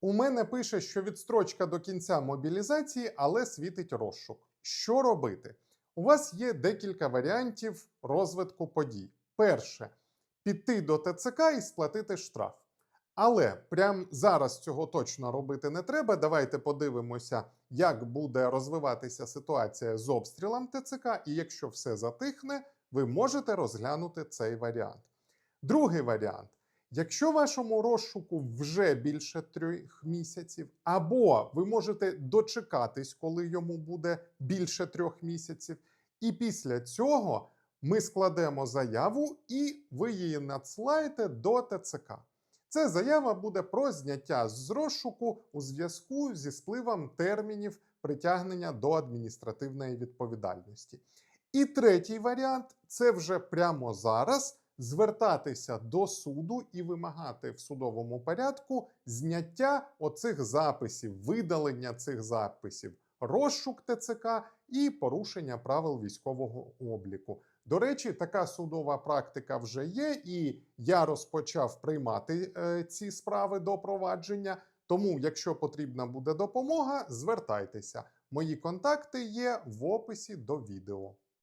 У мене пише, що відстрочка до кінця мобілізації, але світить розшук. Що робити? У вас є декілька варіантів розвитку подій. Перше піти до ТЦК і сплатити штраф. Але прямо зараз цього точно робити не треба. Давайте подивимося, як буде розвиватися ситуація з обстрілом ТЦК, і якщо все затихне, ви можете розглянути цей варіант. Другий варіант. Якщо вашому розшуку вже більше трьох місяців, або ви можете дочекатись, коли йому буде більше трьох місяців, і після цього ми складемо заяву і ви її надсилаєте до ТЦК. Ця заява буде про зняття з розшуку у зв'язку зі спливом термінів притягнення до адміністративної відповідальності. І третій варіант це вже прямо зараз звертатися до суду і вимагати в судовому порядку зняття оцих записів, видалення цих записів, розшук ТЦК і порушення правил військового обліку. До речі, така судова практика вже є, і я розпочав приймати е, ці справи до провадження. Тому, якщо потрібна буде допомога, звертайтеся. Мої контакти є в описі до відео.